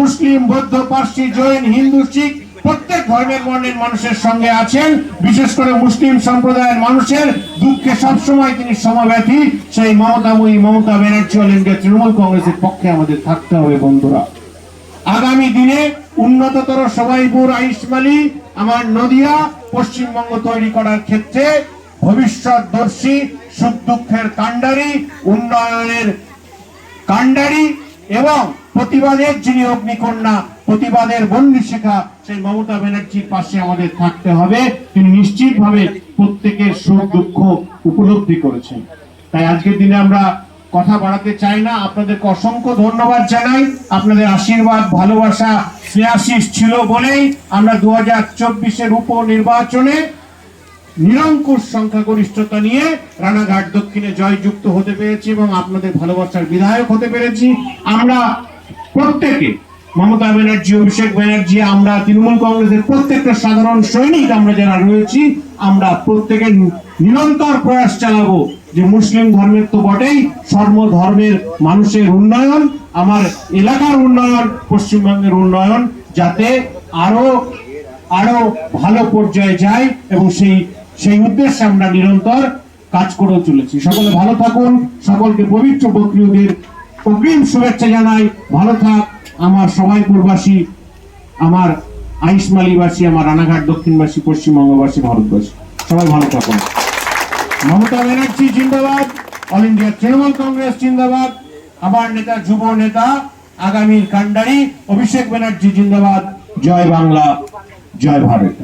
মুসলিম, বৌদ্ধ, পার্সি, জৈন, হিন্দু, শিখ প্রত্যেক ধর্মের বর্ণের মানুষের সঙ্গে আছেন। বিশেষ করে মুসলিম সম্প্রদায়ের মানুষের দুঃখে সবসময় তিনি সমব্যথী সেই মমতাময়ী মমতা ব্যানার্জি অল ইন্ডিয়া তৃণমূল কংগ্রেসের পক্ষে আমাদের থাকতে হবে বন্ধুরা। আগামী দিনে উন্নততর সবাইপুর আইসমালি, আমার নদিয়া, পশ্চিমবঙ্গ তৈরি করার ক্ষেত্রে ভবিষ্যৎদর্শী সুখ দুঃখের কাণ্ডারি, উন্নয়নের কাণ্ডারি এবং প্রতিবাদের যিনি অগ্নিকন্যা, প্রতিবাদের বন্যী শেখা সেই মমতা ব্যানার্জির পাশে আমাদের থাকতে হবে। তিনি নিশ্চিতভাবে প্রত্যেকের সুখ দুঃখ উপলব্ধি করেছেন। তাই আজকের দিনে আমরা কথা বাড়াতে চাই না। আপনাদেরকে অসংখ্য ধন্যবাদ জানাই। আপনাদের আশীর্বাদ, ভালোবাসা শ্রেয়াশিস ছিল বলেই আমরা দু হাজার চব্বিশের উপনির্বাচনে নিরঙ্কুশ সংখ্যাগরিষ্ঠতা নিয়ে রানাঘাট দক্ষিণে জয়যুক্ত হতে পেরেছি এবং আপনাদের ভালোবাসার বিধায়ক হতে পেরেছি। আমরা প্রত্যেকে, মমতা ব্যানার্জি, অভিষেক ব্যানার্জি, আমরা তৃণমূল কংগ্রেসের প্রত্যেকটা সাধারণ সৈনিক আমরা যারা রয়েছি, আমরা প্রত্যেকে নিরন্তর প্রয়াস চালাবো যে মুসলিম ধর্মের তো বটেই, সর্ব ধর্মের মানুষের উন্নয়ন, আমার এলাকার উন্নয়ন, পশ্চিমবঙ্গের উন্নয়ন, যাতে আরও আরও ভালো পর্যায়ে যায় এবং সেই সেই উদ্দেশ্যে আমরা নিরন্তর কাজ করে চলেছি। সকলে ভালো থাকুন, সকলকে পবিত্র বকরিউদের অগ্রিম শুভেচ্ছা জানাই, ভালো থাক আমার সবাইপুরবাসী, আমার আইসমালিবাসী, আমার রানাঘাট দক্ষিণবাসী, পশ্চিমবঙ্গবাসী, ভারতবাসী। সবাই ভালো থাকুন। মমতা ব্যানার্জি জিন্দাবাদ, অল ইন্ডিয়া তৃণমূল কংগ্রেস জিন্দাবাদ আমার নেতা, যুব নেতা, আগামীর কান্ডারি অভিষেক ব্যানার্জি জিন্দাবাদ। জয় বাংলা, জয় ভারত।